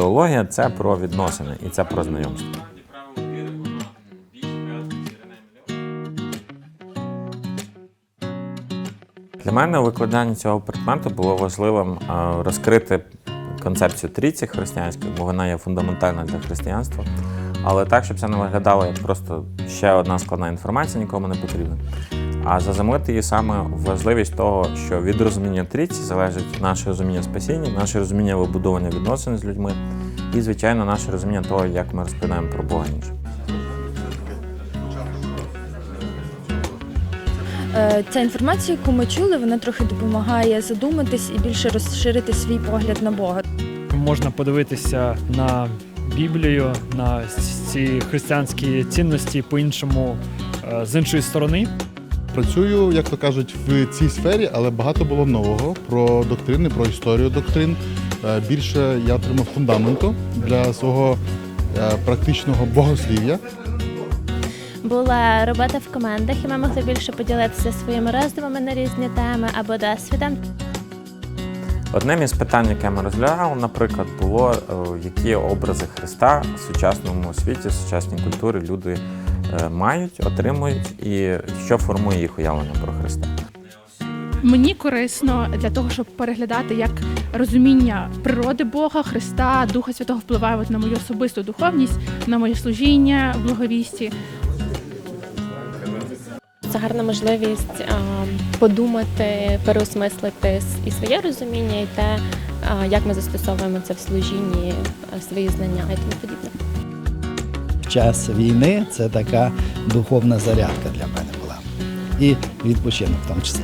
теологія це про відносини і це про знайомство. Для мене у викладанні цього предмету було важливим розкрити концепцію трійці християнської, бо вона є фундаментальна для християнства. Але так, щоб це не виглядало як просто ще одна складна інформація, нікому не потрібна. А заземлити її саме важливість того, що від розуміння трійці залежить наше розуміння спасіння, наше розуміння вибудовування відносин з людьми і, звичайно, наше розуміння того, як ми розповідаємо про Бога іншим. Е, Ця інформація, яку ми чули, вона трохи допомагає задуматись і більше розширити свій погляд на Бога. можна подивитися на Біблію, на ці християнські цінності по-іншому е, з іншої сторони. Працюю, як то кажуть, в цій сфері, але багато було нового про доктрини, про історію доктрин. Е, Більше я отримав фундаменту для свого е, практичного богослів'я. була робота в командах, і ми могли більше поділитися своїми роздумами на різні теми або досвідом. Одним із питань, яке ми розглядали, наприклад, було, е, які образи Христа в сучасному світі, в сучасній культурі люди мають, отримують, і що формує їх уявлення про Христа. Мені корисно для того, щоб переглядати, як розуміння природи Бога, Христа, Духа Святого впливає от на мою особисту духовність, на моє служіння в благовісті. Це гарна можливість а, подумати, переосмислити і своє розуміння, і те, а, як ми застосовуємо це в служінні, а, свої знання і тому подібне. Час війни це така духовна зарядка для мене була. І відпочинок в тому числі.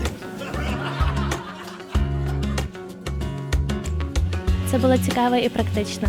Це було цікаво і практично.